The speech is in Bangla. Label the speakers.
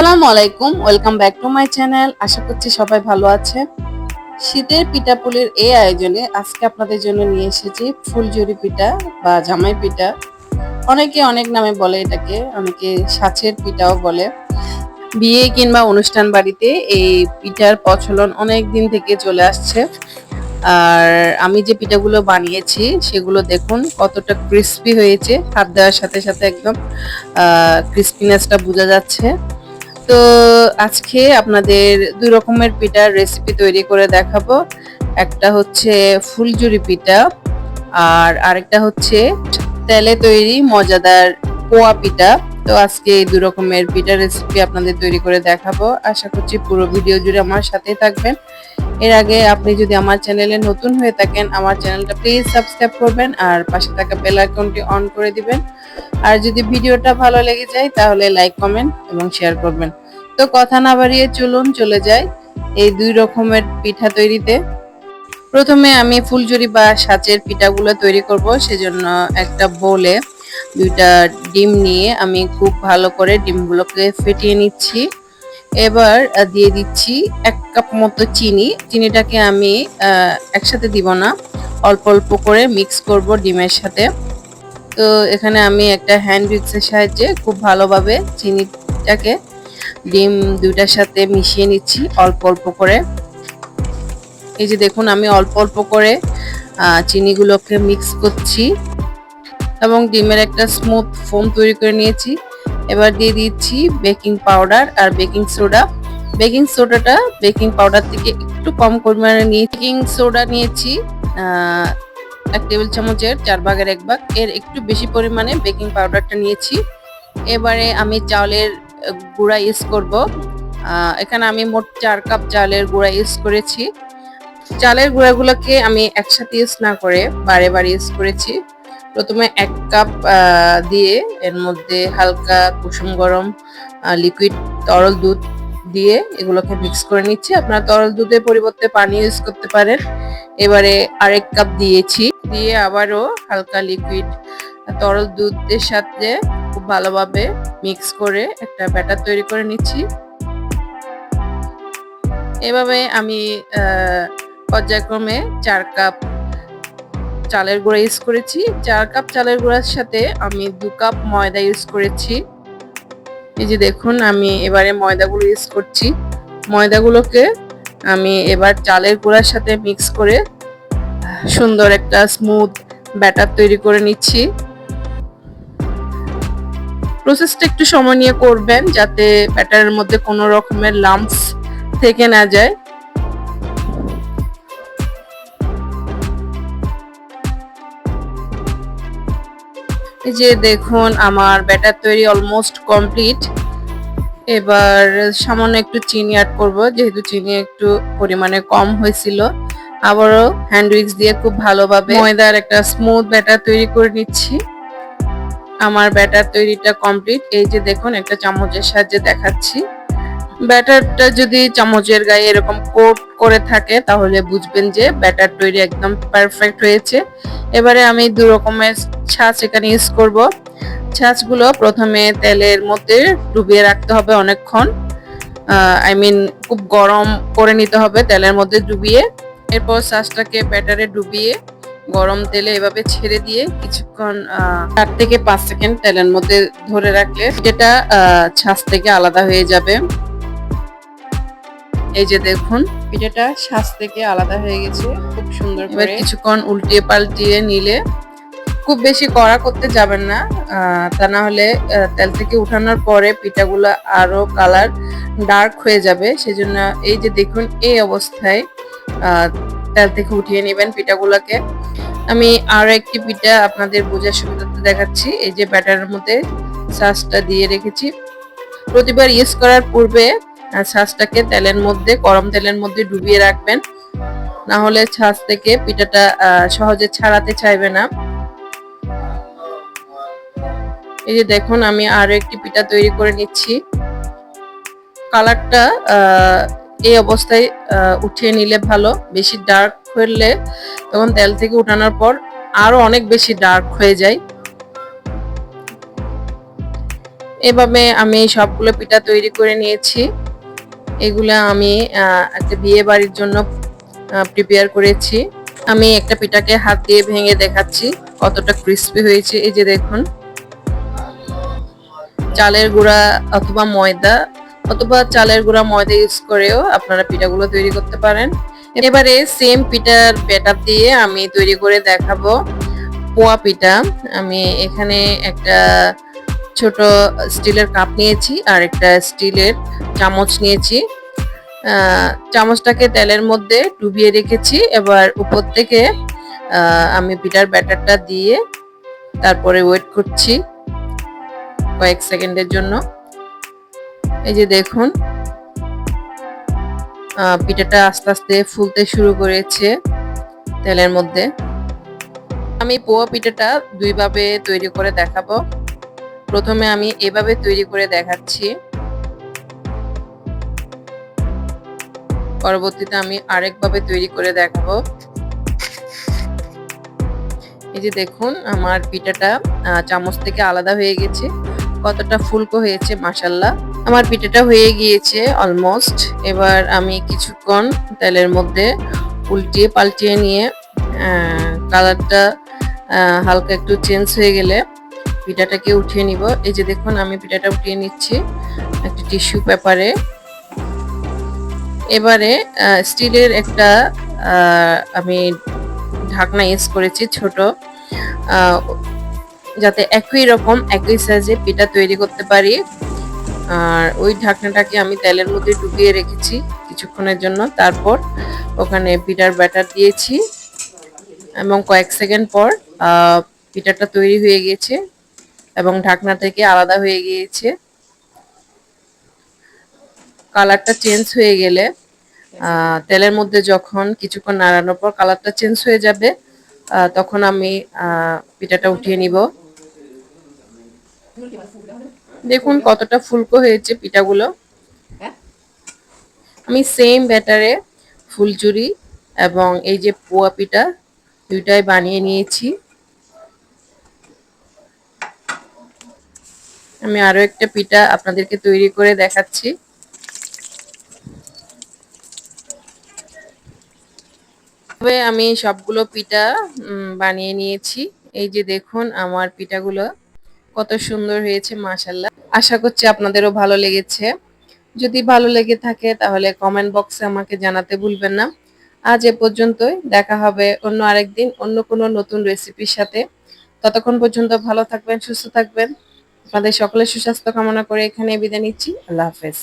Speaker 1: আসসালামু আলাইকুম, welcome back to my channel. আশা করছি সবাই ভালো আছে। শীতের পিঠাপুলির এই আয়োজনে আজকে আপনাদের জন্য নিয়ে এসেছি ফুলঝুরি পিঠা বা জামাই পিঠা। অনেকে অনেক নামে বলে এটাকে, অনেকে সাছের পিঠাও বলে। বিয়ে কিংবা অনুষ্ঠান বাড়িতে এই পিঠার প্রচলন অনেক দিন থেকে চলে আসছে। আর আমি যে পিঠাগুলো বানিয়েছি, সেগুলো দেখুন কতটা ক্রিস্পি হয়েছে। হাত দেওয়ার সাথে সাথে একদম ক্রিস্পিনেসটা বোঝা যাচ্ছে। তো আজকে আপনাদের দুই রকমের পিঠার রেসিপি তৈরি করে দেখাবো। একটা হচ্ছে ফুলজুরি পিঠা আর আরেকটা হচ্ছে তেলে তৈরি মজাদার পোয়া পিঠা। তো আজকে এই দু রকমের পিঠার রেসিপি আপনাদের তৈরি করে দেখাবো। আশা করছি পুরো ভিডিও জুড়ে আমার সাথেই থাকবেন। এর আগে আপনি যদি আমার চ্যানেলে নতুন হয়ে থাকেন, আমার চ্যানেলটা প্লিজ সাবস্ক্রাইব করবেন আর পাশে থাকা বেল আইকনটি অন করে দিবেন। আর যদি ভিডিওটা ভালো লেগে যায়, তাহলে লাইক কমেন্ট এবং শেয়ার করবেন। তো কথা না বাড়িয়ে চলুন, চলে যাই এই দুই রকমের পিঠা তৈরিতে। প্রথমে আমি ফুলঝুরি বা সাচের পিঠাগুলো তৈরি করব, সেজন্য একটা বোলে দুইটা ডিম নিয়ে আমি খুব ভালো করে ডিমগুলোকে ফেটিয়ে নিচ্ছি। এবার দিয়ে দিচ্ছি এক কাপ মতো চিনি। চিনিটাকে আমি একসাথে দিব না, অল্প অল্প করে মিক্স করব ডিমের সাথে। তো এখানে আমি একটা হ্যান্ড উইক্সের সাহায্যে খুব ভালোভাবে চিনিটাকে ডিম দুইটার সাথে মিশিয়ে নিচ্ছি অল্প অল্প করে। এই যে দেখুন, আমি অল্প অল্প করে চিনিগুলোকে মিক্স করছি এবং ডিমের একটা স্মুথ ফোম তৈরি করে নিয়েছি। এবার দিয়ে দিচ্ছি বেকিং পাউডার আর বেকিং সোডা বেকিং সোডাটা বেকিং পাউডার থেকে একটু কম পরিমাণে নিয়ে বেকিং সোডা নিয়েছি এক টেবিল চামচের, চার ভাগের এক ভাগ। এর একটু বেশি পরিমাণে বেকিং পাউডারটা নিয়েছি। এবারে আমি চাউলের গুঁড়া ইউজ করব। এখানে আমি মোট চার কাপ চালের গুঁড়া ইউজ করেছি। চালের গুঁড়াগুলোকে আমি একসাথে ইউজ না করে বারে বারে ইউজ করেছি। প্রথমে এক কাপ দিয়ে এর মধ্যে হালকা কুসুম গরম লিকুইড তরল দুধ দিয়ে এগুলোকে মিক্স করে নিচ্ছি। আপনারা তরল দুধের পরিবর্তে পানি ইউজ করতে পারেন। এবারে আরেক কাপ দিয়েছি। দিয়ে আবারও হালকা লিকুইড তরল দুধের সাথে খুব ভালোভাবে মিক্স করে একটা ব্যাটার তৈরি করে নিচ্ছি। এভাবে আমি পর্যায়ক্রমে চার কাপ চালের গুঁড়া ইউজ করেছি। চার কাপ চালের গুঁড়ার সাথে আমি দু কাপ ময়দা ইউজ করেছি। এই যে দেখুন, আমি এবারে ময়দাগুলো ইউজ করছি। ময়দাগুলোকে আমি এবার চালের গুঁড়ার সাথে মিক্স করে সুন্দর একটা স্মুথ ব্যাটার তৈরি করে নিচ্ছি। প্রসেসটা একটু সময় নিয়ে করবেন যাতে ব্যাটারের মধ্যে কোনো রকমের লাম্পস থেকে না যায়। যে দেখুন, আমার ব্যাটার তৈরি অলমোস্ট কমপ্লিট এবার সামান্য একটু চিনি অ্যাড করব, যেহেতু চিনি একটু পরিমাণে কম হয়েছিল। আবারও হ্যান্ড উইক্স দিয়ে খুব ভালোভাবে ময়দার একটা স্মুথ ব্যাটার তৈরি করে নিচ্ছি। আমার ব্যাটার তৈরিটা কমপ্লিট। এই যে দেখুন, একটা চামচের সাহায্যে দেখাচ্ছি। ব্যাটারটা যদি চামচের গায়ে এরকম কোট করে থাকে, তাহলে বুঝবেন যে ব্যাটার তৈরি একদম পারফেক্ট হয়েছে। এবারে আমি দু রকমের ছাঁচ এখানে ইউজ করব। ছাঁচগুলো প্রথমে তেলের মধ্যে ডুবিয়ে রাখতে হবে অনেকক্ষণ। আই মিন খুব গরম করে নিতে হবে তেলের মধ্যে ডুবিয়ে। এরপর ছাঁচটাকে ব্যাটারে ডুবিয়ে গরম তেলে এভাবে ছেড়ে দিয়ে কিছুক্ষণ চার থেকে পাঁচ সেকেন্ড তেলের মধ্যে ধরে রাখলে যেটা ছাঁচ থেকে আলাদা হয়ে যাবে। এই যে দেখুন পিঠাটা শ্বাস থেকে আলাদা হয়ে গেছে খুব সুন্দর করে। কিছুক্ষণ উল্টিয়ে পাল্টিয়ে নিলে খুব বেশি কড়া করতে যাবেন না আহ, তা না হলে তেল থেকে উঠানোর পরে পিঠাগুলো আরও কালার ডার্ক হয়ে যাবে। সেজন্য এই যে দেখুন এই অবস্থায় আহ, তেল থেকে উঠিয়ে নেবেন পিঠাগুলোকে। আমি আরও একটি পিঠা আপনাদের বোঝার সুবিধাতে দেখাচ্ছি। এই যে ব্যাটারের মধ্যে সাসটা দিয়ে রেখেছি। প্রতিবার ইউজ করার পূর্বে ছাঁচটাকে তেলের মধ্যে, গরম তেলের মধ্যে ডুবিয়ে রাখবেন। না হলে ছাঁচ থেকে পিঠাটা সহজে ছাড়াতে চাইবে না। এই যে দেখুন, আমি আরও একটি পিঠা তৈরি করে নিচ্ছি। কালারটা এই অবস্থায় উঠিয়ে নিলে ভালো। বেশি ডার্ক হলে তখন তেল থেকে উঠানোর পর আরও অনেক বেশি ডার্ক হয়ে যায়। এভাবে আমি সবগুলো পিঠা তৈরি করে নিয়েছি। এগুলো আমি একটা বিয়ে বাড়ির জন্য প্রিপেয়ার করেছি। আমি একটা পিঠাকে হাত দিয়ে ভেঙে দেখাচ্ছি, কতটা ক্রিস্পি হয়েছে। এই যে দেখুন, চালের গুঁড়া অথবা ময়দা অথবা চালের গুঁড়া, ময়দা ইউজ করেও আপনারা পিঠাগুলো তৈরি করতে পারেন। এবারে সেম পিঠার ব্যাটার দিয়ে আমি তৈরি করে দেখাবো পোয়া পিঠা। আমি এখানে একটা ছোট স্টিলের কাপ নিয়েছি আর একটা স্টিলের চামচ নিয়েছি। চামচটাকে তেলের মধ্যে ডুবিয়ে রেখেছি। এবার উপর থেকে আমি পিঠার ব্যাটারটা দিয়ে তারপরে ওয়েট করছি কয়েক সেকেন্ডের জন্য। এই যে দেখুন পিঠাটা আস্তে আস্তে ফুলতে শুরু করেছে তেলের মধ্যে। আমি পোয়া পিঠাটা দুইভাবে তৈরি করে দেখাবো। প্রথমে আমি এভাবে তৈরি করে দেখাচ্ছি। পরবর্তীতে আমি আরেকভাবে তৈরি করে দেখাবো। এই যে দেখুন, আমার পিঠাটা চামচ থেকে আলাদা হয়ে গেছে। কতটা ফুলকো হয়েছে মাসাল্লাহ আমার পিঠাটা হয়ে গিয়েছে অলমোস্ট এবার আমি কিছুক্ষণ তেলের মধ্যে উল্টিয়ে পাল্টিয়ে নিয়ে কালারটা হালকা একটু চেঞ্জ হয়ে গেলে পিঠাটাকে উঠিয়ে নিব। এই যে দেখুন, আমি পিঠাটা উঠিয়ে নিচ্ছি একটা টিস্যু পেপারে এবারে স্টিলের একটা আমি ঢাকনা ইউজ করেছি ছোট। যাতে একই রকম, একই সাইজে পিঠা তৈরি করতে পারি। আর ওই ঢাকনাটাকে আমি তেলের মধ্যে ডুবিয়ে রেখেছি কিছুক্ষণের জন্য। তারপর ওখানে পিঠার ব্যাটার দিয়েছি এবং কয়েক সেকেন্ড পর পিঠাটা তৈরি হয়ে গিয়েছে এবং ঢাকনা থেকে আলাদা হয়ে গিয়েছে। কালারটা চেঞ্জ হয়ে গেলে তেলের মধ্যে যখন কিছুক্ষণ নাড়ানোর পর কালারটা চেঞ্জ হয়ে যাবে তখন আমি পিঠাটা উঠিয়ে নিব। দেখুন কতটা ফুলকো হয়েছে পিঠাগুলো। আমি সেম ব্যাটারে ফুলচুরি এবং এই যে পোয়া পিঠা দুইটাই বানিয়ে নিয়েছি। আমি আরও একটা পিঠা আপনাদেরকে তৈরি করে দেখাচ্ছি। তবে আমি সবগুলো পিঠা উম, বানিয়ে নিয়েছি। এই যে দেখুন আমার পিঠাগুলো। কত সুন্দর হয়েছে মাশাল্লাহ আশা করছি আপনাদেরও ভালো লেগেছে। যদি ভালো লেগে থাকে তাহলে কমেন্ট বক্সে আমাকে জানাতে ভুলবেন না। আজ এ পর্যন্তই, দেখা হবে অন্য আরেকদিন অন্য কোনো নতুন রেসিপির সাথে। ততক্ষণ পর্যন্ত ভালো থাকবেন, সুস্থ থাকবেন। আপনাদের সকলের সুস্বাস্থ্য কামনা করে এখানে বিদায় নিচ্ছি। আল্লাহ হাফেজ।